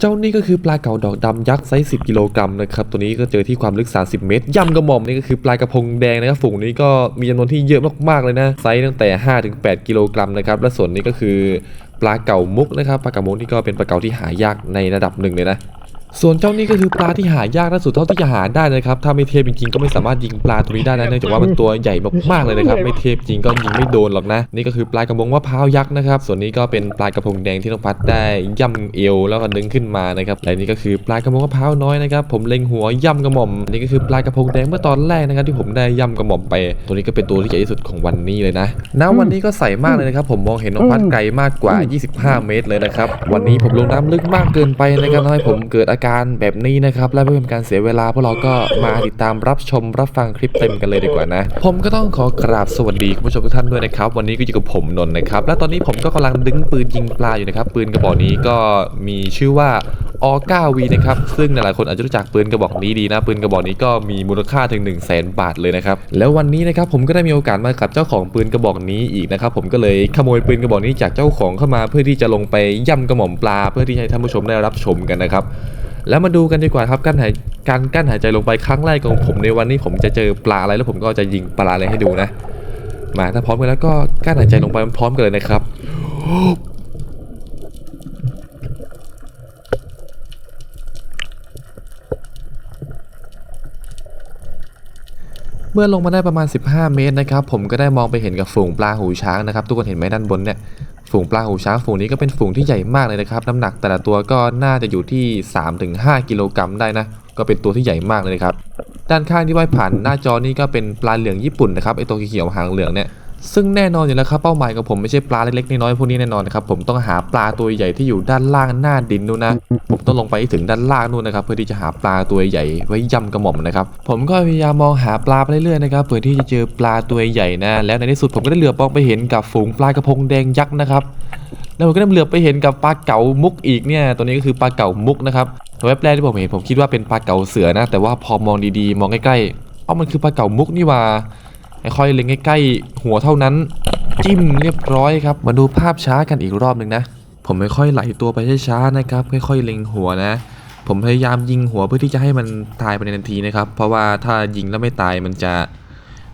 เจ้านี่ก็คือปลาเก๋าดอกดำยักษ์ไซส์10กิโลกรัมนะครับตัวนี้ก็เจอที่ความลึก 30 เมตรย่ำกระหม่อมนี่ก็คือปลากระพงแดงนะครับฝูงนี้ก็มีจำนวนที่เยอะมากๆเลยนะไซส์ตั้งแต่ 5-8 กิโลกรัมนะครับและส่วนนี้ก็คือปลาเก๋ามุกนะครับปลาเก่ามุกนี่ก็เป็นปลาเก๋าที่หายากในระดับหนึ่งเลยนะ ส่วนเจ้านี่ก็คือปลาที่หายากที่สุดเท่าที่จะหาได้นะครับถ้าไม่เทพจริงๆก็ไม่สามารถยิงปลาตัวนี้ได้นะเนื่องจากว่ามันตัวใหญ่มากๆเลยนะครับไม่เทพจริงก็ยิงไม่โดนหรอกนะนี่ก็คือปลากระมงมะพร้าวยักษ์นะครับส่วนนี้ก็เป็นปลากระพงแดงที่น้องพัดได้ย่ำเอวแล้วก็ดึงขึ้นมานะครับและนี่ก็คือปลากระมงมะพร้าวน้อยนะครับผมเล็งหัวย่ำกระหม่อมนี่ก็คือปลากระพงแดงเมื่อตอนแรกนะครับที่ผมได้ย่ำกระหม่อมไป ตัวนี้ก็เป็นตัวที่ใหญ่ที่สุดของวันนี้เลยนะณวันนี้ก็ใสมากเลยนะครับผมมองเห็นน้องพัดไกลมากกว่า 25 เมตรเลยนะครับวันนี้ผมลงน้ำลึกมากเกินไปนะครับทำให้ผมเกิดอาการการแบบนี้นะครับ และเพื่อเป็นการเสียเวลาพวกเราก็มาติดตามรับชมรับฟังคลิปเต็มกันเลยดีกว่านะ ผมก็ต้องขอกราบสวัสดีคุณผู้ชมทุกท่านด้วยนะครับ วันนี้ก็อยู่กับผมนนท์นะครับ และตอนนี้ผมก็กำลังดึงปืนยิงปลาอยู่นะครับ ปืนกระบอกนี้ก็มีชื่อว่าอ 9V นะครับ ซึ่งหลายคนอาจจะรู้จักปืนกระบอกนี้ดีนะ ปืนกระบอกนี้ก็มีมูลค่าถึง 1 0 0 0 0แบาทเลยนะครับ แล้ววันนี้นะครับผมก็ได้มีโอกาสมากับเจ้าของปืนกระบอกนี้อีกนะครับ ผมก็เลยขโมยปืนกระบอกนี้จากเจ้าของเข้ามา เพื่อที่จะลงไปย่ำกระหม่อมปลา เพื่อที่ให้ท่านผู้ชมได้รับชมกันนะครับ แล้วมาดูกันดีกว่าครับการหายการกั้นหายใจลงไปครั้งแรกของผมในวันนี้ผมจะเจอปลาอะไรแล้วผมก็จะยิงปลาอะไรให้ดูนะ มาถ้าพร้อมกันแล้วก็กั้นหายใจลงไปพร้อมกันเลยนะครับเมื่อลงมาได้ประมาณ 15 เมตรนะครับ ผมก็ได้มองไปเห็นกับฝูงปลาหูช้างนะครับ ทุกคนเห็นไหมด้านบนเนี่ย ฝูงปลาหูช้างฝูงนี้ก็เป็นฝูงที่ใหญ่มากเลยนะครับ น้ำหนักแต่ละตัวก็น่าจะอยู่ที่ 3-5 กิโลกรัมได้นะ ก็เป็นตัวที่ใหญ่มากเลยนะครับ ด้านข้างที่ว่ายผ่านหน้าจอนี่ก็เป็นปลาเหลืองญี่ปุ่นนะครับไอตัวเขียวหางเหลืองเนี่ย ซึ่งแน่นอนอยู่แล้วครับเป้าหมายของผมไม่ใช่ปลาเล็กๆน้อยๆพวกนี้แน่นอนนะครับผมต้องหาปลาตัวใหญ่ที่อยู่ด้านล่างหน้าดินนู่นนะผมต้องลงไปถึงด้านล่างนู่นนะครับเพื่อที่จะหาปลาตัวใหญ่ไว้ยำกระหม่อมนะครับผมก็พยายามมองหาปลาไปเรื่อยๆนะครับเพื่อที่จะเจอปลาตัวใหญ่นะแล้วในที่สุดผมก็ได้เหลือบมองไปเห็นกับฝูงปลากระพงแดงยักษ์นะครับแล้วผมก็ได้เหลือบไปเห็นกับปลาเก๋ามุกอีกเนี่ยตัวนี้ก็คือปลาเก๋ามุกนะครับแวบแรกที่ผมเห็นผมคิดว่าเป็นปลาเก๋าเสือนะ แต่ว่าพอมองดีๆ มองใกล้ๆอ้ามันคือปลาเก๋ามุกนี่ว่า ค่อยๆเล็งใกล้ๆหัวเท่านั้น จิ้มเรียบร้อยครับ มาดูภาพช้ากันอีกรอบหนึ่งนะ ผมค่อยๆไหลตัวไปช้าๆนะครับ ค่อยๆเล็งหัวนะ ผมพยายามยิงหัวเพื่อที่จะให้มันตายไปในทันทีนะครับ เพราะว่าถ้ายิงแล้วไม่ตายมันจะ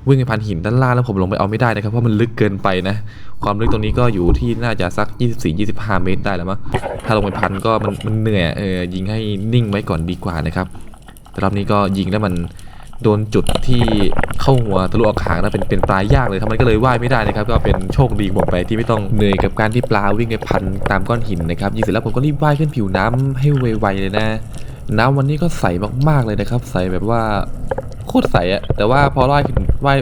วิ่งไปพันหินด้านล่างแล้วผมลงไปเอาไม่ได้นะครับเพราะมันลึกเกินไปนะ ความลึกตรงนี้ก็อยู่ที่น่าจะสัก 24-25 เมตรได้แล้วมั้งถ้าลงไปพันก็มันมันเหนื่อยเออยิงให้นิ่งไว้ก่อนดีกว่านะครับแต่รอบนี้ก็ยิงแล้วมัน โดนจุดที่เข้าหัวทะลุออกหางนะเป็นเป็นปลายยากเลยครับมันก็เลยว่ายไม่ได้นะครับก็เป็นโชคดีของผมไปที่ไม่ต้องเหนื่อยกับการที่ปลาวิ่งไปพันตามก้อนหินนะครับยิงเสร็จแล้วผมก็รีบว่ายขึ้นผิวน้ำให้ไวๆเลยนะ น้ำวันนี้ก็ใสมากๆเลยนะครับ ใสแบบว่าโคตรใสอะแต่ว่าพอว่ายขึ้นว่าย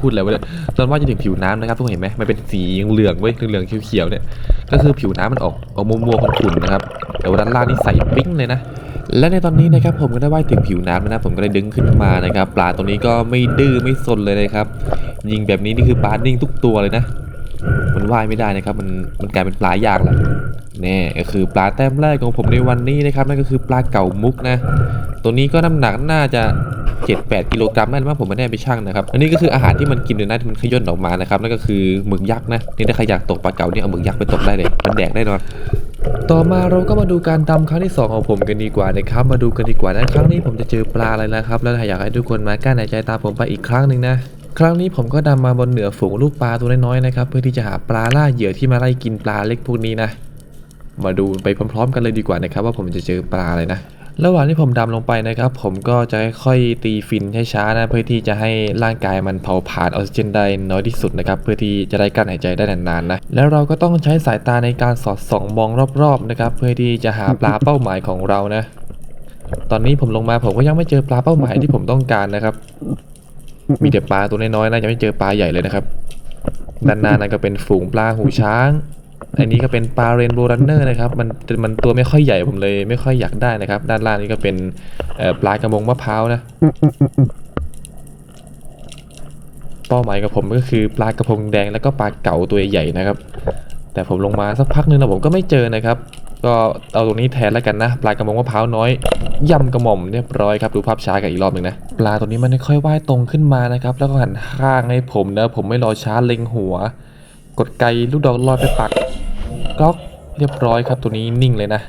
พูดอะไรวะเนี่ยตอนว่ายจะถึงผิวน้ำนะครับทุกคนเห็นไหมมันเป็นสีเหลืองๆเว้ยเหลืองเขียวๆเนี่ยก็คือผิวน้ำมันออกออกมัวๆขุ่นๆนะครับแต่ว่าด้านล่างนี่ใสปิ๊งเลยนะ และในตอนนี้นะครับผมก็ได้ว่ายถึงผิวน้ำนะผมก็ได้ดึงขึ้นมานะครับ ปลาตัวนี้ก็ไม่ดื้อไม่สนเลยนะครับ ยิงแบบนี้นี่คือปลานิ่งทุกตัวเลยนะ มันว่ายไม่ได้นะครับมันมันกลายเป็นปลายากแหล้วนี่ก็คือปลาแต้มแรกของผมในวันนี้นะครับนั่นก็คือปลาเก่ามุกนะ ตัวนี้ก็น้ำหนักน่าจะ 7-8 กิโลกรัมได้หรือว่าผมไม่แน่ไปชั่งนะครับ อันนี้ก็คืออาหารที่มันกินเลยนะที่มันขย่นออกมานะครับนั่นก็คือหมึกยักษ์นะนี่ถ้าใครอยากตกปลาเก๋าเนี่ยเอาหมึกยักษ์ไปตกได้เลยมันแดกได้นอน ต่อมาเราก็มาดูการดำครั้งที่ 2 ของผมกันดีกว่านะครับ มาดูกันดีกว่านะครั้งนี้ผมจะเจอปลาอะไรนะครับ แล้วอยากให้ทุกคนมากั้นหายใจตามผมไปอีกครั้งหนึ่งนะ ครั้งนี้ผมก็ดำมาบนเหนือฝูงลูกปลาตัวน้อยๆนะครับ เพื่อที่จะหาปลาล่าเหยื่อที่มาไล่กินปลาเล็กพวกนี้นะ มาดูไปพร้อมๆ กันเลยดีกว่านะครับ ว่าผมจะเจอปลาอะไรนะ ระหว่างที่ผมดำลงไปนะครับ ผมก็จะค่อยๆตีฟินช้าๆนะเพื่อที่จะให้ร่างกายมันเผาผลาญออกซิเจนได้น้อยที่สุดนะครับเพื่อที่จะได้กั้นหายใจได้นานๆนะแล้วเราก็ต้องใช้สายตาในการสอดส่องมองรอบๆนะครับเพื่อที่จะหาปลาเป้าหมายของเรานะ ตอนนี้ผมลงมาผมก็ยังไม่เจอปลาเป้าหมายที่ผมต้องการนะครับ มีแต่ปลาตัวน้อยๆนะยังไม่เจอปลาใหญ่เลยนะครับด้านหน้านั่นก็เป็นฝูงปลาหูช้าง อันนี้ก็เป็นปลาเรนโบว์รันเนอร์นะครับมันมันตัวไม่ค่อยใหญ่ผมเลยไม่ค่อยอยากได้นะครับ ด้านล่างนี่ก็เป็นปลากระมงมะพร้าวนะเป้าหมายกับผมก็คือปลากระพงแดงแล้วก็ปลาเก๋าตัวใหญ่นะครับ แต่ผมลงมาสักพักนึงนะผมก็ไม่เจอนะครับ ก็เอาตรงนี้แทนแล้วกันนะ ปลากระมงมะพร้าวน้อยย่ำกระหม่อมเรียบร้อยครับดูภาพช้ากันอีกรอบหนึ่งนะปลาตัวนี้มันค่อยว่ายตรงขึ้นมานะครับ แล้วก็หันข้างให้ผมนะผมไม่รอช้าเล็งหัว กดไกลูกดอกลอยไปปัก กล็อกเรียบร้อยครับตัวนี้นิ่งเลยนะ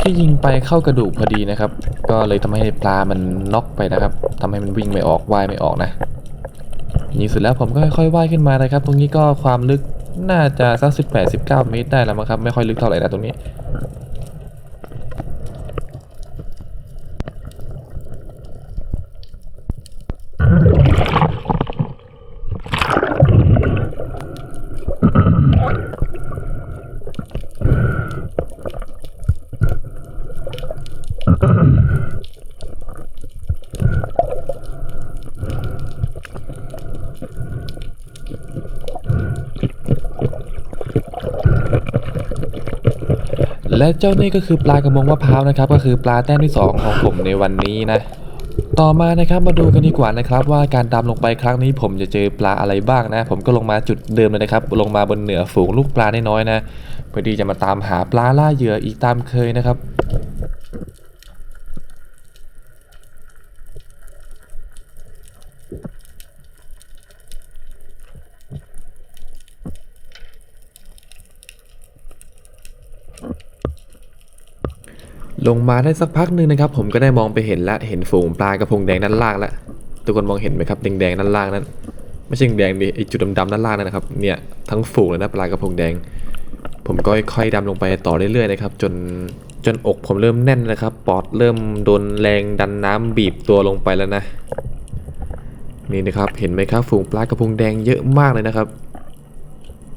ที่ยิงไปเข้ากระดูกพอดีนะครับ ก็เลยทำให้ปลามันน็อกไปนะครับ ทำให้มันวิ่งไม่ออกว่ายไม่ออกนะยิงเสร็จแล้วผมก็ค่อยๆว่ายขึ้นมานะครับ ตรงนี้ก็ความลึกน่าจะสักสิบแปดสิบเก้าเมตรได้แล้วมั้งครับ ไม่ค่อยลึกเท่าไหร่นะตรงนี้ และเจ้านี่ก็คือปลากระมงมะพร้าวนะครับ ก็คือปลาแต้มที่ 2 ของผมในวันนี้นะ ต่อมานะครับมาดูกันดีกว่านะครับ ว่าการดำลงไปครั้งนี้ผมจะเจอปลาอะไรบ้างนะ ผมก็ลงมาจุดเดิมเลยนะครับ ลงมาบนเหนือฝูงลูกปลาน้อยๆนะเพื่อที่จะมาตามหาปลาล่าเหยื่ออีกตามเคยนะครับ ลงมาได้สักพักหนึ่งนะครับ ผมก็ได้มองไปเห็นและเห็นฝูงปลากระพงแดงด้านล่างแล้วทุกคนมองเห็นไหมครับแดงๆด้านล่างนั้นไม่ใช่แดงดิไอจุดดำๆด้านล่างนั่นนะครับเนี่ยทั้งฝูงเลยนะปลากระพงแดง ผมก็ค่อยๆดำลงไปต่อเรื่อยๆนะครับจนจนอกผมเริ่มแน่นนะครับ ปอดเริ่มโดนแรงดันน้ำบีบตัวลงไปแล้วนะ นี่นะครับ เห็นไหมครับ ฝูงปลากระพงแดงเยอะมากเลยนะครับ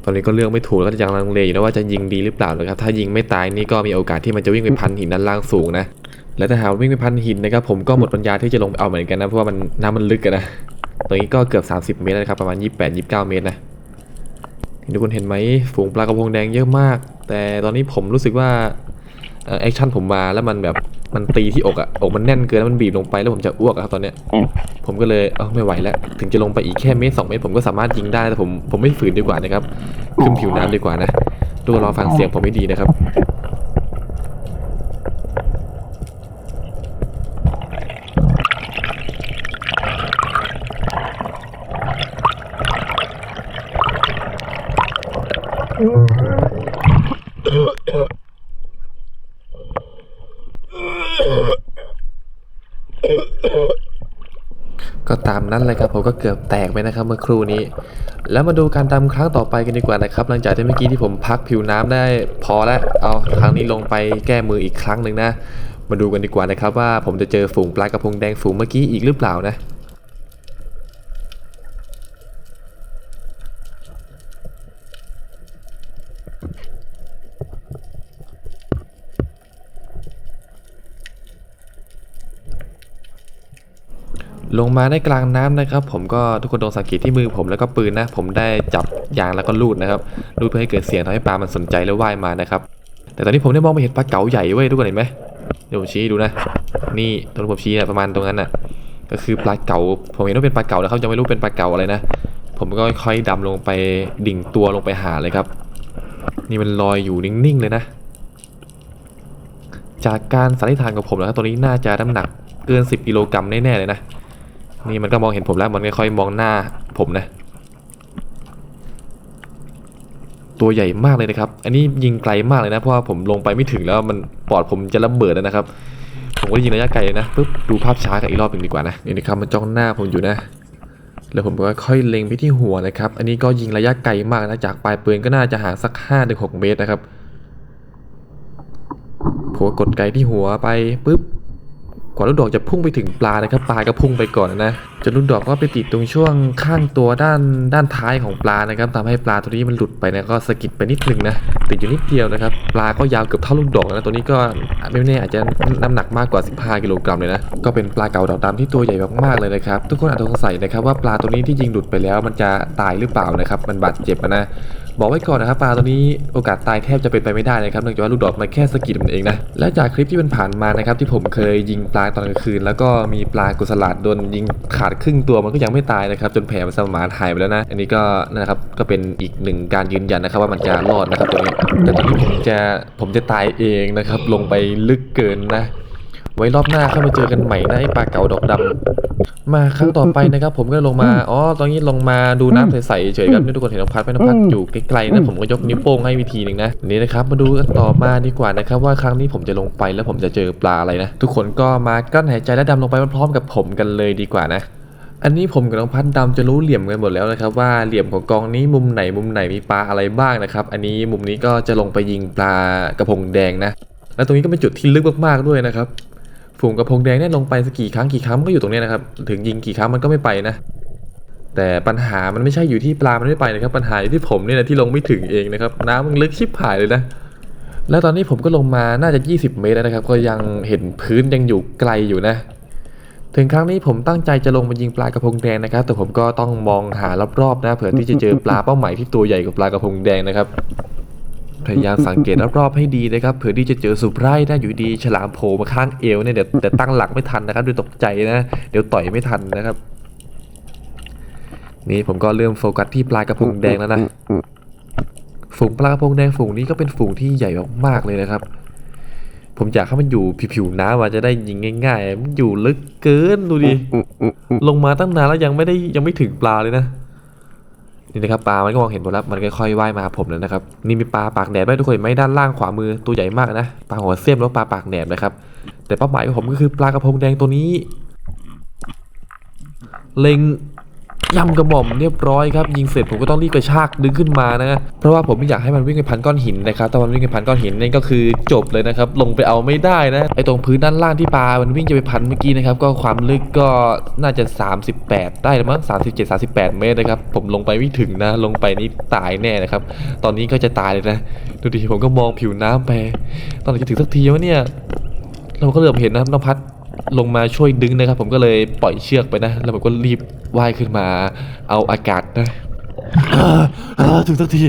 ตอนนี้ก็เลือกไม่ถูกแล้วก็ยังลังเลอยู่นะว่าจะยิงดีหรือเปล่านะครับถ้ายิงไม่ตายนี่ก็มีโอกาสที่มันจะวิ่งไปพันหินด้านล่างสูงนะและถ้าหากวิ่งไปพันหินนะครับผมก็หมดปัญญาที่จะลงไปเอาเหมือนกันนะเพราะว่ามันน้ำมันลึกนะตรงนี้ก็เกือบ 30 เมตรแล้วนะครับประมาณ 28 29 เมตรนะทุกคนเห็นไหมฝูงปลากระพงแดงเยอะมาก แต่ตอนนี้ผมรู้สึกว่า แอคชั่นผมมาแล้วมันแบบมันตีที่อกอะอกมันแน่นเกินแล้วมันบีบลงไปแล้วผมจะอ้วกอะครับตอนเนี้ยผมก็เลยเออไม่ไหวแล้ว ถึงจะลงไปอีกแค่เมตรสองเมตรผมก็สามารถยิงได้แต่ผมผมไม่ฝืนดีกว่านะครับขึ้นผิวน้ำดีกว่านะดูรอฟังเสียงผมไม่ดีนะครับก็ ตามนั้นเลยครับผมก็เกือบแตกไปนะครับเมื่อครู่นี้ แล้วมาดูการดำครั้งต่อไปกันดีกว่านะครับ หลังจากที่เมื่อกี้ที่ผมพักผิวน้ำได้พอแล้วเอาครั้งนี้ลงไปแก้มืออีกครั้งหนึ่งนะ มาดูกันดีกว่านะครับว่าผมจะเจอฝูงปลากระพงแดงฝูงเมื่อกี้อีกหรือเปล่านะ ลงมาได้กลางน้ำนะครับ ผมก็ทุกคนลองสังเกตที่มือผมแล้วก็ปืนนะ ผมได้จับยางแล้วก็ลูดนะครับลูดเพื่อให้เกิดเสียงทำให้ปลามันสนใจแล้วว่ายมานะครับ แต่ตอนนี้ผมได้มองไปเห็นปลาเก๋าใหญ่เว้ยทุกคนเห็นไหมเดี๋ยวผมชี้ดูนะ นี่ตรงผมชี้นะประมาณตรงนั้นน่ะ ก็คือปลาเก๋าผมเห็นว่าเป็นปลาเก๋านะครับยังไม่รู้เป็นปลาเก๋าอะไรนะผมก็ค่อยๆดำลงไปดิ่งตัวลงไปหาเลยครับ นี่มันลอยอยู่นิ่งๆเลยนะ จากการสันนิษฐานของผมนะครับตัวนี้น่าจะน้ำหนักเกิน 10 กิโลกรัมแน่ๆเลยนะ นี่มันก็มองเห็นผมแล้วมันค่อยๆมองหน้าผมนะ ตัวใหญ่มากเลยนะครับ อันนี้ยิงไกลมากเลยนะเพราะว่าผมลงไปไม่ถึงแล้วมันปอดผมจะระเบิดแล้วนะครับ ผมก็ยิงระยะไกลนะปุ๊บดูภาพช้ากันอีกรอบหนึ่งดีกว่านะนี่นะครับมันจ้องหน้าผมอยู่นะ แล้วผมก็ค่อยเล็งไปที่หัวนะครับ อันนี้ก็ยิงระยะไกลมากนะจากปลายปืนก็น่าจะห่างสัก5-6เมตรนะครับผมก็กดไกลที่หัวไปปุ๊บ กว่าลูกดอกจะพุ่งไปถึงปลานะครับปลาก็พุ่งไปก่อนนะจนลูกดอกก็ไปติดตรงช่วงข้างตัวด้านด้านท้ายของปลานะครับทำให้ปลาตัวนี้มันหลุดไปนะก็สะกิดไปนิดนึงนะติดอยู่นิดเดียวนะครับปลาก็ยาวเกือบเท่าลูกดอกนะตัวนี้ก็ไม่แน่อาจจะน้ำหนักมากกว่า 15 กิโลกรัมเลยนะก็เป็นปลาเก๋าดอกดำที่ตัวใหญ่มากๆเลยนะครับทุกคนอาจจะสงสัยนะครับว่าปลาตัวนี้ที่ยิงหลุดไปแล้ว มันจะตายหรือเปล่านะครับมันบาดเจ็บนะ บอกไว้ก่อนนะครับปลาตัวนี้โอกาสตายแทบจะเป็นไปไม่ได้นะครับเนื่องจากว่าลูกดอกมันแค่สะกิดมันเองนะและจากคลิปที่มันผ่านมานะครับที่ผมเคยยิงปลาตอนกลางคืน แล้วก็มีปลากุสลาดโดนยิงขาดครึ่งตัวมันก็ยังไม่ตายนะครับจนแผลมันสมานหายไปแล้วนะ อันนี้ก็นะครับก็เป็นอีกหนึ่งการยืนยันนะครับว่ามันจะรอดนะครับตัวนี้แต่ตอนนี้ผมจะผมจะตายเองนะครับลงไปลึกเกินนะ ไว้รอบหน้าเข้ามาเจอกันใหม่นะไอ้ปลาเก๋าดอกดำมาครั้งต่อไปนะครับ ผมก็ลงมาอ๋อตอนนี้ลงมาดูน้ำใสๆเฉยๆครับนี่ทุกคนเห็นน้องพัดไหมน้องพัดอยู่ไกลๆนะผมก็ยกนิ้วโป้งให้วิธีหนึ่งนะนี่นะครับมาดูกันต่อมาดีกว่านะครับ ว่าครั้งนี้ผมจะลงไปแล้วผมจะเจอปลาอะไรนะทุกคนก็มากั้นหายใจและดำลงไปพร้อมๆกับผมกันเลยดีกว่านะอันนี้ผมกับน้องพัดดำจะรู้เหลี่ยมกันหมดแล้วนะครับว่าเหลี่ยมของกองนี้มุมไหนมุมไหนมีปลาอะไรบ้างนะครับ อันนี้มุมนี้ก็จะลงไปยิงปลากระพงแดงนะ และตรงนี้ก็เป็นจุดที่ลึกมากๆด้วยนะครับ ฝูงกระพงแดงเนี่ยลงไปสักกี่ครั้งกี่ครั้งมันก็อยู่ตรงนี้นะครับ ถึงยิงกี่ครั้งมันก็ไม่ไปนะ แต่ปัญหามันไม่ใช่อยู่ที่ปลามันไม่ไปนะครับ ปัญหาอยู่ที่ผมเนี่ยนะที่ลงไม่ถึงเองนะครับ น้ำมันลึกชิบหายเลยนะ แล้วตอนนี้ผมก็ลงมาน่าจะ 20 เมตรแล้วนะครับ ก็ยังเห็นพื้นยังอยู่ไกลอยู่นะถึงครั้งนี้ผมตั้งใจจะลงมายิงปลากระพงแดงนะครับ แต่ผมก็ต้องมองหารอบๆนะเผื่อที่จะเจอปลาเป้าหมายที่ตัวใหญ่กว่าปลากระพงแดงนะครับ พยายามสังเกตรอบๆให้ดีนะครับเผื่อที่จะเจอสุไพร่นะอยู่ดีฉลามโผล่มาข้างเอวเนี่ยเดี๋ยวแต่ตั้งหลักไม่ทันนะครับดี๋ยตกใจนะเดี๋ยวต่อยไม่ทันนะครับ นี่ผมก็เริ่มโฟกัสที่ปลากระพงแดงแล้วนะฝูงปลากระพงแดงฝูงนี้ก็เป็นฝูงที่ใหญ่มากๆเลยนะครับ ผมอยากให้มันอยู่ผิวๆน้ำมันจะได้ยิงง่าย ๆ มันอยู่ลึกเกินดูดิลงมาตั้งนานแล้วยังไม่ได้ยังไม่ถึงปลาเลยนะ นี่นะครับปลา มันก็มองเห็นหมดแล้ว มันค่อยๆว่ายมาผมแล้วนะครับ นี่มีปลาปากแหนบด้วยทุกคนเห็นไหมด้านล่างขวามือตัวใหญ่มากนะ ปลาหัวเสี้ยมแล้วปลาปากแหนบนะครับ แต่เป้าหมายของผมก็คือปลากระพงแดงตัวนี้ เล็ง ย่ำกระหม่อมเรียบร้อยครับยิงเสร็จผมก็ต้องรีบกระชากดึงขึ้นมานะเพราะว่าผมไม่อยากให้มันวิ่งไปพันก้อนหินนะครับถ้ามันวิ่งไปพันก้อนหินนั่นก็คือจบเลยนะครับลงไปเอาไม่ได้นะไอตรงพื้นด้านล่างที่ปลา มันวิ่งจะไปพันเมื่อกี้นะครับก็ความลึกก็น่าจะ 38 ได้แล้วมั้ง37 38 เมตรนะครับผมลงไปไม่ถึงนะลงไปนี่ตายแน่นะครับตอนนี้ก็จะตายเลยนะดูดิผมก็มองผิวน้ำไป ตอนไหนจะถึงสักทีวะเนี่ยเราก็เริ่มเห็นนะน้องพัด ลงมาช่วยดึงนะครับ ผมก็เลยปล่อยเชือกไปนะ แล้วผมก็รีบว่ายขึ้นมา เอาอากาศนะถึงสักที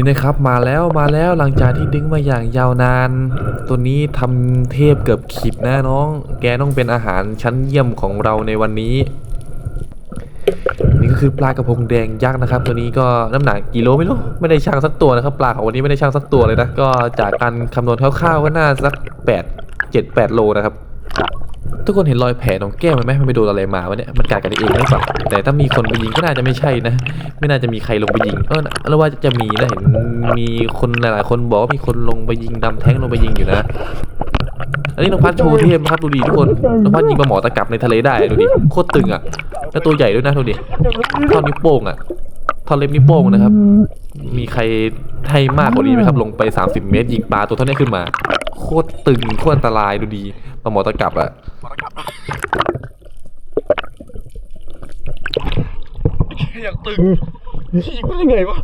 นี่นะครับมาแล้วมาแล้วหลังจากที่ดึงมาอย่างยาวนาน ตัวนี้ทำเทพเกือบขีดนะน้อง แกต้องเป็นอาหารชั้นเยี่ยมของเราในวันนี้ นี่ก็คือปลากระพงแดงยักษ์นะครับ ตัวนี้ก็น้ำหนักกิโลไม่รู้ไม่ได้ช่างสักตัวนะครับ ปลาของวันนี้ไม่ได้ช่างสักตัวเลยนะก็จากการคำนวณคร่าวๆก็น่าสัก8 7 8โลนะครับ ทุกคนเห็นรอยแผลตรงแก้มมันไหมมันไปโดนอะไรมาวะเนี่ย มันกัดกันเองหรือเปล่าแต่ถ้ามีคนไปยิงก็น่าจะไม่ใช่นะ ไม่น่าจะมีใครลงไปยิง เออแล้วว่าจะมีนะเห็นมีคนหลายๆคนบอกว่ามีคนลงไปยิงดำแท้งลงไปยิงอยู่นะ อันนี้น้องพัดโชว์เทมครับดูดิทุกคน น้องพัดยิงปลาหมอตะกับในทะเลได้ดูดิ โคตรตึงอะ แล้วตัวใหญ่ด้วยนะดูดิท่อนนิ้วโป้งอะท่อนเล็บนิ้วโป้งนะครับ มีใครให้มากกว่านี้ไหมครับ ลงไป 30 เมตรยิงปลาตัวเท่านี้ขึ้นมา โคตรตึงโคตรอันตรายดูดีปลาหมอตะกับอะ อย่างตึงยิงได้ไงวะ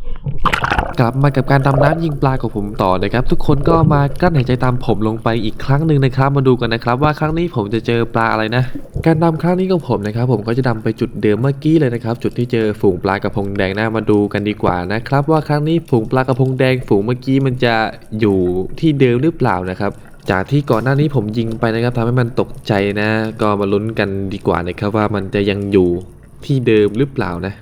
กลับมากับการดำน้ำยิงปลาของผมต่อนะครับ ทุกคนก็มากลั้นหายใจตามผมลงไปอีกครั้งหนึ่งนะครับ มาดูกันนะครับว่าครั้งนี้ผมจะเจอปลาอะไรนะ การดำครั้งนี้ของผมนะครับ ผมก็จะดำไปจุดเดิมเมื่อกี้เลยนะครับ จุดที่เจอฝูงปลากระพงแดงนะมาดูกันดีกว่านะครับ ว่าครั้งนี้ฝูงปลากระพงแดงฝูงเมื่อกี้มันจะอยู่ที่เดิมหรือเปล่านะครับ จากที่ก่อนหน้านี้ผมยิงไปนะครับทำให้มันตกใจนะ ก็มาลุ้นกันดีกว่านะครับว่ามันจะยังอยู่ที่เดิมหรือเปล่านะ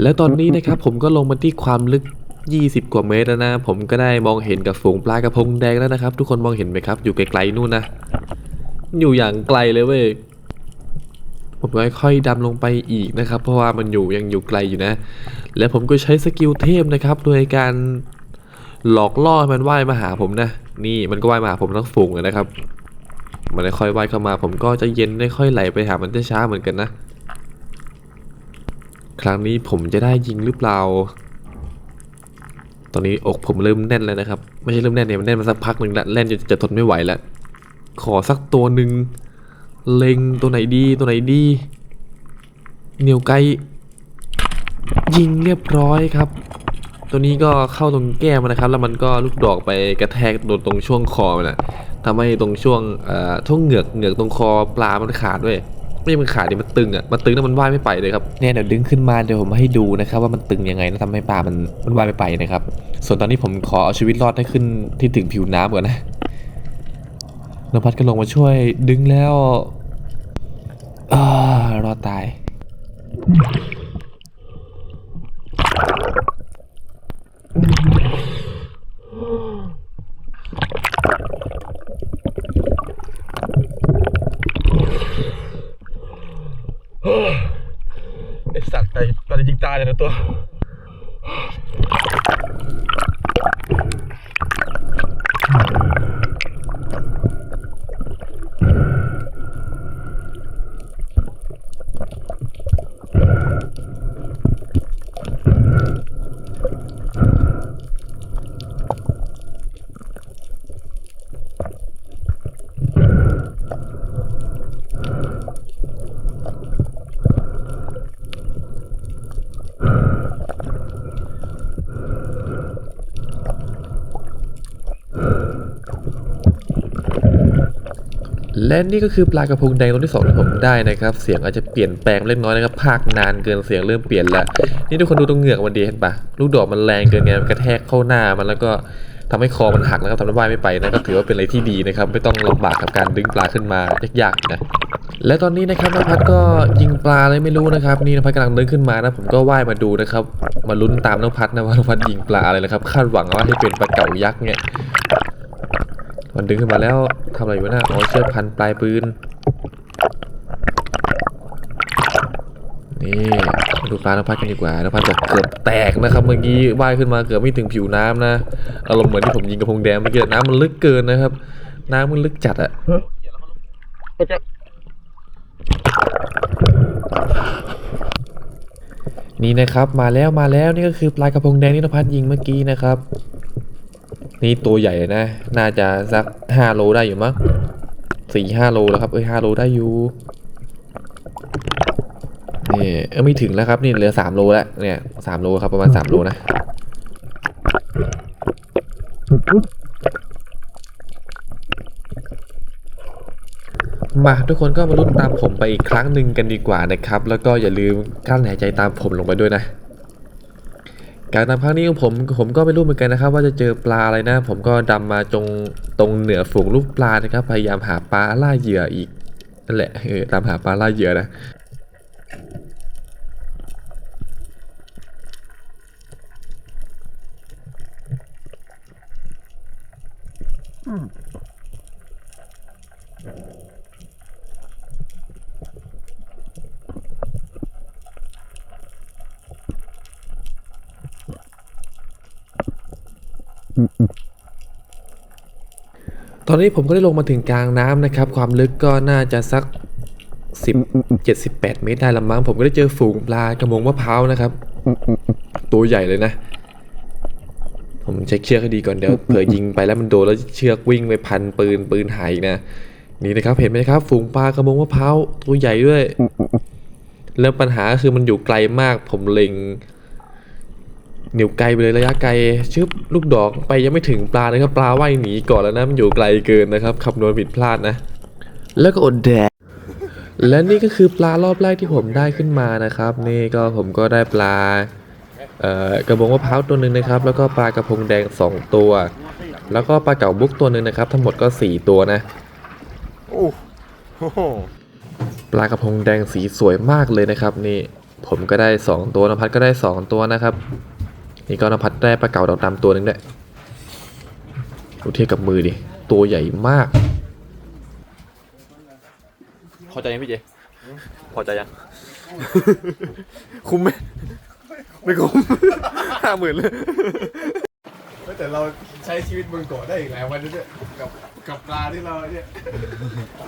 แล้วตอนนี้นะครับผมก็ลงมาที่ความลึก 20 กว่าเมตรแล้วนะ ผมก็ได้มองเห็นกับฝูงปลากระพงแดงแล้วนะครับ ทุกคนมองเห็นไหมครับ อยู่ไกลๆนู่นนะ อยู่อย่างไกลเลยเว้ยผมค่อยๆดำลงไปอีกนะครับ เพราะว่ามันอยู่ยังอยู่ไกลอยู่นะ และผมก็ใช้สกิลเทพนะครับ โดยการหลอกล่อให้มันว่ายมาหาผมนะ นี่มันก็ว่ายมาหาผมทั้งฝูงเลยนะครับ มันค่อยๆว่ายเข้ามา ผมก็จะเย็นค่อยๆไหลไปหามันช้าๆเหมือนกันนะ ครั้งนี้ผมจะได้ยิงหรือเปล่า ตอนนี้อกผมเริ่มแน่นแล้วนะครับ ไม่ใช่เริ่มแน่นเนี่ยมันแน่นมาสักพักหนึ่งแล้วแน่นจนจะทนไม่ไหวแล้ว ขอสักตัวหนึ่งเล็งตัวไหนดีตัวไหนดีเหนียวไกลยิงเรียบร้อยครับ ตัวนี้ก็เข้าตรงแก้มนะครับ แล้วมันก็ลูกดอกไปกระแทกโดนตรงช่วงคอมันนะทำให้ตรงช่วงเอ่อช่วงเหงือกเหงือกตรงคอปลามันขาดด้วย ไม่ใช่มันขาดดิมันตึงอะมันตึงแล้วมันว่ายไม่ไปเลยครับเนี่ยเดี๋ยวดึงขึ้นมาเดี๋ยวผมให้ดูนะครับว่ามันตึงยังไงแล้วทำให้ปลามันมันว่ายไม่ไปนะครับ ส่วนตอนนี้ผมขอเอาชีวิตรอดให้ขึ้นที่ถึงผิวน้ำก่อนนะนภัสก็ลงมาช่วยดึงแล้วอารอดตาย ไอสัตว์ไปตอนยิงตายเลยนะตัว และนี่ก็คือปลากระพงแดงตัวที่สองที่ผมได้นะครับ เสียงอาจจะเปลี่ยนแปลงเล็กน้อยนะครับภาคนานเกินเสียงเริ่มเปลี่ยนแล้ว นี่ทุกคนดูตรงเหงือกมันดีเห็นปะลูกดอกมันแรงเกินไงมันกระแทกเข้าหน้ามันแล้วก็ทำให้คอมันหักนะครับทำให้ว่ายไม่ไปนะก็ถือว่าเป็นอะไรที่ดีนะครับ ไม่ต้องลำบากกับการดึงปลาขึ้นมายากๆนะและตอนนี้นะครับนภัสก็ยิงปลาอะไรไม่รู้นะครับ นี่นภัสกำลังเดินขึ้นมานะ ผมก็ว่ายมาดูนะครับ มาลุ้นตามนภัสนะว่านภัสยิงปลาอะไรนะครับ คาดหวังว่าให้เป็นปลาเก๋ายักษ์เนี่ย มันดึงขึ้นมาแล้วทำอะไรอยู่นะอ๋อเชือกพันปลายปืน นี่ดูปลานภัสกันดีกว่านภัสบอกเกือบแตกนะครับเมื่อกี้ว่ายขึ้นมาเกือบไม่ถึงผิวน้ำนะอารมณ์เหมือนที่ผมยิงกระพงแดงเมื่อกี้น้ำมันลึกเกินนะครับ น้ำมันลึกจัดอะนี่นะครับมาแล้วมาแล้วนี่ก็คือปลากระพงแดงที่นภัสยิงเมื่อกี้นะครับ นี่ตัวใหญ่นะ น่าจะสักห้าโลได้อยู่มั้งสี่ห้าโลแล้วครับ เอ้ยห้าโลได้อยู่นี่เออไม่ถึงแล้วครับนี่เหลือสามโลแล้วเนี่ยสามโลครับประมาณสามโลนะมาทุกคนก็มาลุ้นตามผมไปอีกครั้งหนึ่งกันดีกว่านะครับ แล้วก็อย่าลืมกั้นหายใจตามผมลงไปด้วยนะ การดำครั้งนี้ของผมผมก็ไม่รู้เหมือนกันนะครับ ว่าจะเจอปลาอะไรนะ ผมก็ดำมาจงตรงเหนือฝูงลูกปลานะครับ พยายามหาปลาล่าเหยื่ออีกนั่นแหละเออตามหาปลาล่าเหยื่อนะ ตอนนี้ผมก็ได้ลงมาถึงกลางน้ำนะครับ ความลึกก็น่าจะสัก10 78เมตรได้ละมั้งผมก็ได้เจอฝูงปลากระมงมะพร้าวนะครับ ตัวใหญ่เลยนะ ผมเช็คเชือกให้ดีก่อนเดี๋ยวเผื่อยิงไปแล้วมันโดนแล้วเชือกวิ่งไปพันปืนปืนหายอีกนะนี่นะครับเห็นไหมครับ ฝูงปลากระมงมะพร้าวตัวใหญ่ด้วย แล้วปัญหาคือมันอยู่ไกลมาก ผมเล็ง เหนียวไกลไปเลยระยะไกลชึบลูกดอกไปยังไม่ถึงปลานะครับ ปลาว่ายหนีก่อนแล้วนะมันอยู่ไกลเกินนะครับคำนวณผิดพลาดนะ แล้วก็อดแดดและนี่ก็คือปลารอบแรกที่ผมได้ขึ้นมานะครับ นี่ก็ผมก็ได้ปลาเอ่อกระบองมะพร้าวตัวหนึ่งนะครับ แล้วก็ปลากระพงแดงสองตัว แล้วก็ปลาเก๋าบุกตัวหนึ่งนะครับ ทั้งหมดก็สี่ตัวนะโอ้โหปลากระพงแดงสีสวยมากเลยนะครับ นี่ผมก็ได้สองตัวนภัสก็ได้สองตัวนะครับ นี่ก็นภัสได้ปลาเก๋าดำๆตัวหนึงด้วยดูเทียบกับมือดิ ตัวใหญ่มาก พอใจยังพี่เจ พอใจยัง คุ้มไหมไม่คุ้มห้าหมื่นเลยแต่เราใช้ชีวิตบนเกาะได้อีกหลายวันด้วยกับ กับปลาที่เราเนี่ย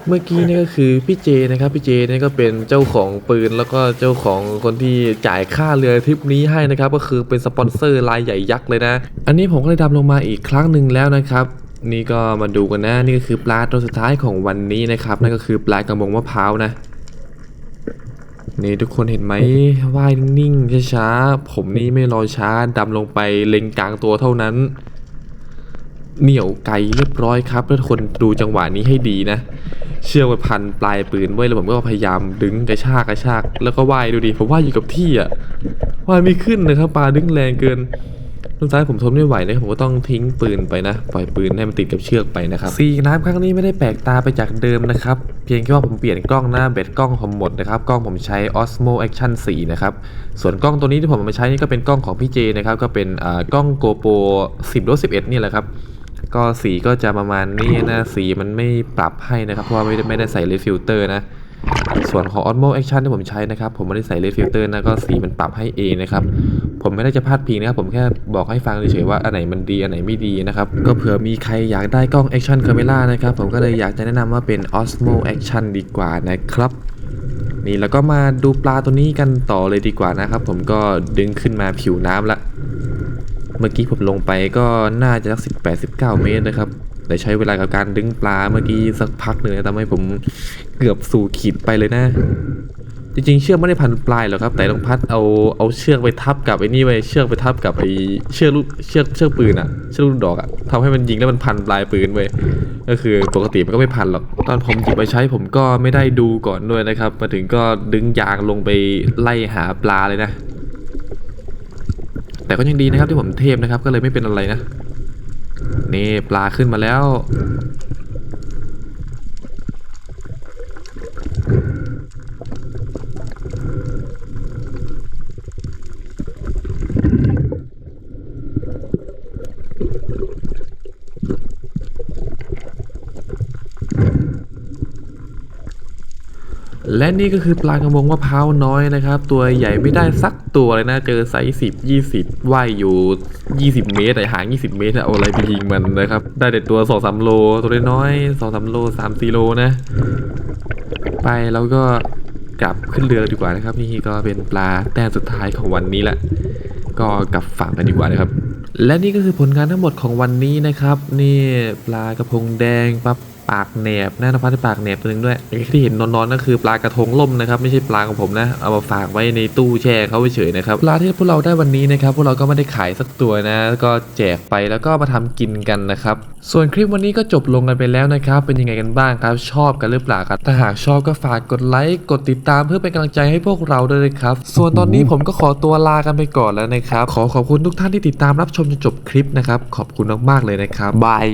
เมื่อกี้นี่ก็คือพี่เจนะครับพี่เจนี่ก็เป็นเจ้าของปืนแล้วก็เจ้าของคนที่จ่ายค่าเรือทริปนี้ให้นะครับ ก็คือเป็นสปอนเซอร์รายใหญ่ยักษ์เลยนะ อันนี้ผมก็เลยดำลงมาอีกครั้งหนึ่งแล้วนะครับ นี่ก็มาดูกันนะนี่ก็คือปลาตัวสุดท้ายของวันนี้นะครับนั่นก็คือปลากระมงมะพร้าวนะนี่ทุกคนเห็นไหมว่ายนิ่งช้าๆผมนี่ไม่รอช้าดำลงไปเล็งกลางตัวเท่านั้น เหนี่ยวไกลเรียบร้อยครับแล้วทุกคนดูจังหวะนี้ให้ดีนะ เชือกมันพันปลายปืนไว้แล้วผมก็พยายามดึงกระชากกระชากแล้วก็ว่ายดูดิผมว่ายอยู่กับที่อะว่ายไม่ขึ้นนะครับปลาดึงแรงเกินสุดท้ายผมทนไม่ไหวนะครับผมก็ต้องทิ้งปืนไปนะปล่อยปืนให้มันติดกับเชือกไปนะครับสีน้ำครั้งนี้ไม่ได้แปลกตาไปจากเดิมนะครับเพียงแค่ว่าผมเปลี่ยนกล้องหน้าเบ็ดกล้องผมหมดนะครับกล้องผมใช้ Osmo Action 4 นะครับส่วนกล้องตัวนี้ที่ผมเอามาใช้นี่ก็เป็นกล้องของพี่เจนะครับก็เป็นอ่ากล้อง GoPro 10 11 นี่แหละครับ ก็สีก็จะประมาณนี้นะสีมันไม่ปรับให้นะครับ เพราะว่าไม่ได้ไม่ได้ใส่เลฟิลเตอร์นะ ส่วนของ Osmo Action ที่ผมใช้นะครับ ผมไม่ได้ใส่เลฟิลเตอร์นะก็สีมันปรับให้เองนะครับ ผมไม่ได้จะพาดพิงนะครับ ผมแค่บอกให้ฟังเฉยๆว่าอันไหนมันดีอันไหนไม่ดีนะครับ ก็เผื่อมีใครอยากได้กล้อง Action Camera นะครับ ผมก็เลยอยากจะแนะนำว่าเป็น Osmo Action ดีกว่านะครับนี่แล้วก็มาดูปลาตัวนี้กันต่อเลยดีกว่านะครับ ผมก็ดึงขึ้นมาผิวน้ำละ เมื่อกี้ผมลงไปก็น่าจะสักสิบแปดสิบเก้าเมตรนะครับ แต่ใช้เวลากับการดึงปลาเมื่อกี้สักพักหนึ่งนะทำให้ผมเกือบสู่ขีดไปเลยนะ จริงๆ เชือกไม่ได้พันปลายหรอกครับ แต่ต้องพัดเอาเอาเชือกไปทับกับไอ้นี่ไว้เชือกไปทับกับไอ้เชือกลูกเชือกเชือกปืนอะเชือกลูกดอกอะทำให้มันยิงแล้วมันพันปลายปืนไว้ก็คือปกติมันก็ไม่พันหรอกตอนผมหยิบไปใช้ผมก็ไม่ได้ดูก่อนด้วยนะครับ มาถึงก็ดึงยางลงไปไล่หาปลาเลยนะ แต่ก็ยังดีนะครับที่ผมเทพนะครับ ก็เลยไม่เป็นอะไรนะ นี่ปลาขึ้นมาแล้ว และนี่ก็คือปลากระมงมะพร้าวน้อยนะครับ ตัวใหญ่ไม่ได้สักตัวเลยนะ เจอไซส์สิบยี่สิบว่ายอยู่ 20 เมตรแต่ห่าง20 เมตรเอาอะไรไปยิงมันนะครับ ได้แต่ตัว2อสโล ตัวน้อยสองสามโลสามสี่โลนะ ไปแล้วก็กลับขึ้นเรือดีกว่านะครับ นี่ก็เป็นปลาแต้มสุดท้ายของวันนี้แหละก็กลับฝั่งกันดีกว่านะครับ และนี่ก็คือผลงานทั้งหมดของวันนี้นะครับ นี่ปลากระพงแดงปลาปากแหนบนะนภัสปากแหนบตัวหนึงด้วยไอ้ที่เห็นนอนๆนั่นคือปลากระทงล่มนะครับไม่ใช่ปลาของผมนะเอามาฝากไว้ในตู้แช่เขาเฉยๆนะครับปลาที่พวกเราได้วันนี้นะครับพวกเราก็ไม่ได้ขายสักตัวนะ ก็แจกไปแล้วก็มาทำกินกันนะครับส่วนคลิปวันนี้ก็จบลงกันไปแล้วนะครับ เป็นยังไงกันบ้างครับ ชอบกันหรือเปล่าครับถ้าหากชอบก็ฝากกดไลค์กดติดตามเพื่อเป็นกำลังใจให้พวกเราด้วยนะครับ ส่วนตอนนี้ผมก็ขอตัวลากันไปก่อนแล้วนะครับ ขอขอบคุณทุกท่านที่ติดตามรับชมจนจบคลิปนะครับขอบคุณมากๆเลยนะครับบาย